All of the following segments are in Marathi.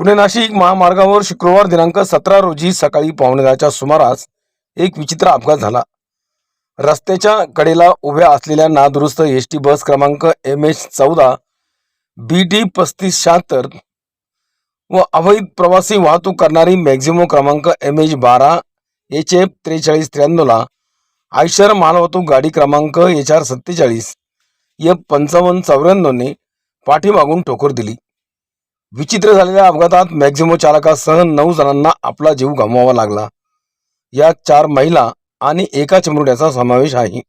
पुणे नाशिक महामार्गावर शुक्रवार दिनांक सतरा रोजी सकाळी पावणेदहाच्या सुमारास एक विचित्र अपघात झाला. रस्त्याच्या कडेला उभ्या असलेल्या नादुरुस्त एस टी बस क्रमांक एम एच चौदा बी टी पस्तीस शहात्तर व अवैध प्रवासी वाहतूक करणारी मॅक्झिमो क्रमांक एम एच बारा एच एफ त्रेचाळीस त्र्याण्णवला आयशर मालवाहतूक गाडी क्रमांक एच आर सत्तेचाळीस एफ पंचावन्न चौऱ्याण्णवने पाठीमागून ठोकर दिली. विचित्र झालेल्या अपघातात मॅक्झिमो चालकासह नऊ जणांना आपला जीव गमवावा लागला. यात चार महिला आणि एका चिमुरड्याचा समावेश आहे.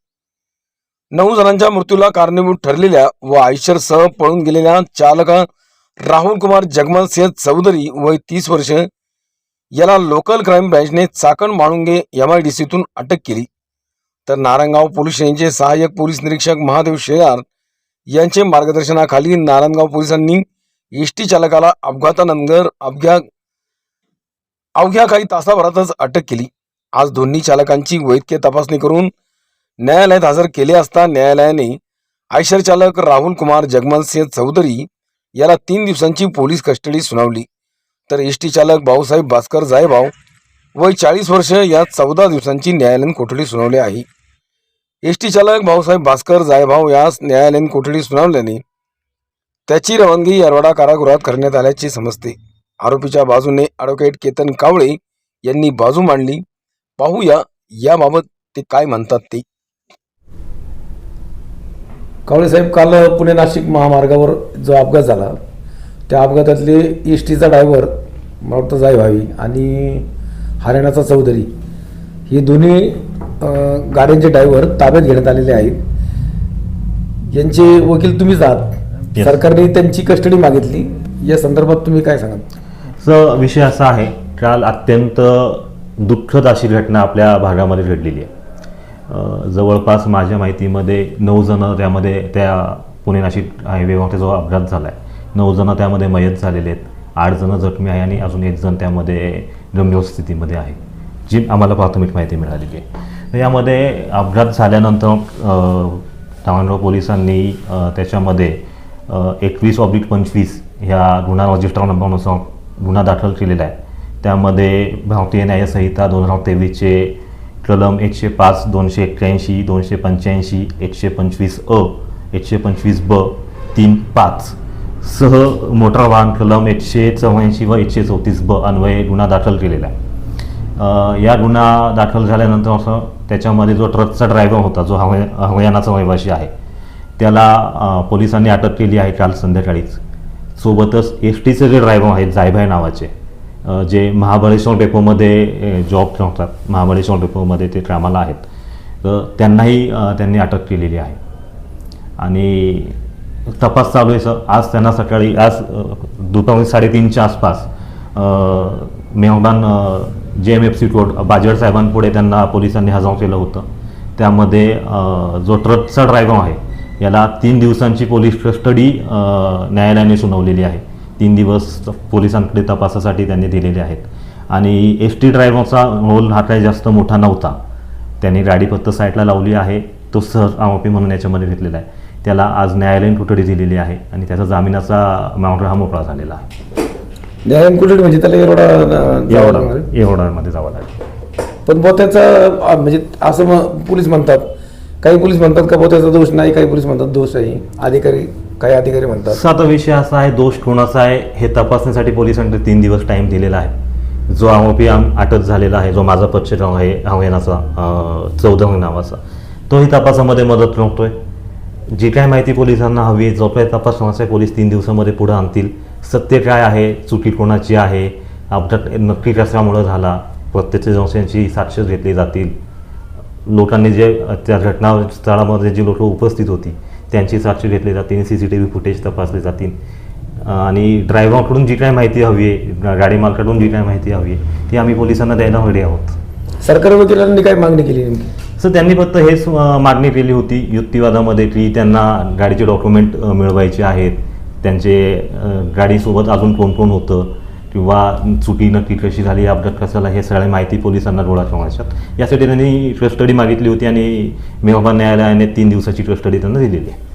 नऊ जणांच्या मृत्यूला कारणीभूत ठरलेल्या व आयशरसह पळून गेलेल्या चालक राहुल कुमार जगमल सिंह चौधरी वय तीस वर्ष याला local crime ब्रँचने Chakan Malunge M I D सीतून अटक केली. तर नारायणगाव पोलीस स्टेशनचे सहाय्यक पोलीस निरीक्षक महादेव शेलार यांचे मार्गदर्शनाखाली नारायणगाव पोलिसांनी एस टी चालकाला अपघातानंतर अवघ्या अवघ्या काही तासाभरातच अटक केली. आज दोन्ही चालकांची वैद्यकीय तपासणी करून न्यायालयात हजर केले असता न्यायालयाने आयशर चालक राहुल कुमार जगमन सिंह चौधरी याला तीन दिवसांची पोलीस कस्टडी सुनावली. तर एस टी चालक भाऊसाहेब भास्कर जायभाव वय चाळीस वर्ष या चौदा दिवसांची न्यायालयीन कोठडी सुनावली आहे. एस टी चालक भाऊसाहेब भास्कर जायभाव यास न्यायालयीन कोठडी सुनावल्याने त्याची रवानगी येरवाडा कारागृहात करण्यात आल्याचे समजते. आरोपीच्या बाजूने ॲडव्होकेट केतन कावळे यांनी बाजू मांडली. पाहूया याबाबत ते काय म्हणतात ते. कावळे साहेब काल पुणे नाशिक महामार्गावर जो अपघात झाला त्या अपघातातले एस टीचा ड्रायव्हर मला वाटतं जाय व्हावी आणि हरियाणाचा चौधरी हे दोन्ही गाड्यांचे ड्रायव्हर ताब्यात घेण्यात आलेले आहेत. यांचे वकील तुम्हीच आहात. Yes. सरकारने त्यांची कस्टडी मागितली. या संदर्भात तुम्ही काय सांगाल? चा विषय असा आहे काल अत्यंत दुःखद अशी घटना आपल्या भागामध्ये घडलेली आहे. अ, जवळपास माझ्या माहितीमध्ये नऊ जणं त्यामध्ये त्या पुणे नाशिक हायवेवरती जो अपघात झाला आहे नऊ जणं त्यामध्ये मयत झालेले आहेत आठ जणं जखमी आहे आणि अजून एक जण त्यामध्ये गंभीर स्थितीमध्ये आहे जी आम्हाला प्राथमिक माहिती मिळालेली आहे. तर यामध्ये अपघात झाल्यानंतर तांगणगाव पोलिसांनी अ, त्याच्यामध्ये एकवीस ऑब्लिक पंचवीस ह्या गुन्हा रजिस्टर नंबरनुसार गुन्हा दाखल केलेला आहे. त्यामध्ये भारतीय न्यायसंहिता दोन हजार तेवीसचे कलम एकशे पाच दोनशे एक्क्याऐंशी दोनशे पंच्याऐंशी एकशे पंचवीस अ एकशे पंचवीस ब तीन पाच सह मोटार वाहन कलम एकशे चौऱ्याऐंशी व एकशे चौतीस ब अन्वये गुन्हा दाखल केलेला आहे. या गुन्हा दाखल झाल्यानंतर असं त्याच्यामध्ये जो ट्रकचा ड्रायव्हर होता जो हवय हरियाणाचा रहिवासी आहे त्याला पोलिसांनी अटक केली आहे काल संध्याकाळीच. सोबतच एस टीचे जे ड्रायव्हर आहेत जायभाई नावाचे जे महाबळेश्वर डेपोमध्ये जॉब करतात महाबळेश्वर डेपोमध्ये ते कामाला आहेत तर त्यांनाही त्यांनी अटक केलेली आहे. आणि तपास चालू आहे सर. आज त्यांना सकाळी आज दुपारी साडेतीनच्या आसपास मेहमान J M F C court बाजवड साहेबांपुढे त्यांना पोलिसांनी हजर केलं होतं. त्यामध्ये जो ट्रकचा ड्रायव्हर आहे याला तीन दिवसांची पोलीस कस्टडी न्यायालयाने सुनावलेली आहे. तीन दिवस पोलिसांकडे तपासासाठी त्यांनी दिलेले आहेत. आणि एस टी ड्रायव्हरचा रोल हा काही जास्त मोठा नव्हता. त्यांनी गाडी फक्त साईडला लावली आहे. तो सहज आरोपी म्हणून याच्यामध्ये घेतलेला आहे. त्याला आज न्यायालयीन कोठडी दिलेली आहे आणि त्याचा जामिनाचा माउंट हा मोकळा झालेला आहे. न्यायालयीन कोठडी म्हणजे त्याला एवढा एवढा. एवढामध्ये जावं लागेल. पण त्याचा म्हणजे असं पोलीस म्हणतात काही पोलीस म्हणतात का त्याचा दोष नाही. काही पोलीस म्हणतात दोष आहे. अधिकारी काही अधिकारी म्हणतात आता विषय असा आहे दोष कोणाचा आहे हे तपासण्यासाठी पोलिसांनी तीन दिवस टाईम दिलेला आहे. जो आरोपी आम अटक झालेला आहे जो माझा पक्ष आहे हवेनाचा चौदह नावाचा. तोही तपासामध्ये मदत करतोय जी काय माहिती पोलिसांना हवी आहे जो काही तपास होण्याचा पोलीस तीन दिवसामध्ये पुढे आणतील. सत्य काय आहे चुकी कोणाची आहे अपघात नक्की कशामुळं झाला प्रत्येक संस्थांची साक्ष घेतली जातील. लोकांनी जे त्या घटनास्थळामध्ये जी लोक उपस्थित होती त्यांची साक्ष घेतली जातील C C T V footage तपासले जातील. आणि ड्रायव्हरकडून जी काय माहिती हवी आहे गाडी मालकाकडून जी काय माहिती हवी आहे ती आम्ही पोलिसांना द्यायला रेडी आहोत. सरकारी वकिलांनी काय मागणी केली सर त्यांनी फक्त हेच मागणी केली होती युक्तिवादामध्ये की त्यांना गाडीचे डॉक्युमेंट मिळवायचे आहेत. त्यांचे गाडीसोबत अजून कोण कोण होतं? किंवा चुकी नक्की कशी झाली अपघात कसा झाला हे सगळ्या माहिती पोलिसांना गोळा करण्याच्यात यासाठी त्यांनी कस्टडी मागितली होती आणि मेहमान न्यायालयाने तीन दिवसाची कस्टडी त्यांना दिलेली आहे.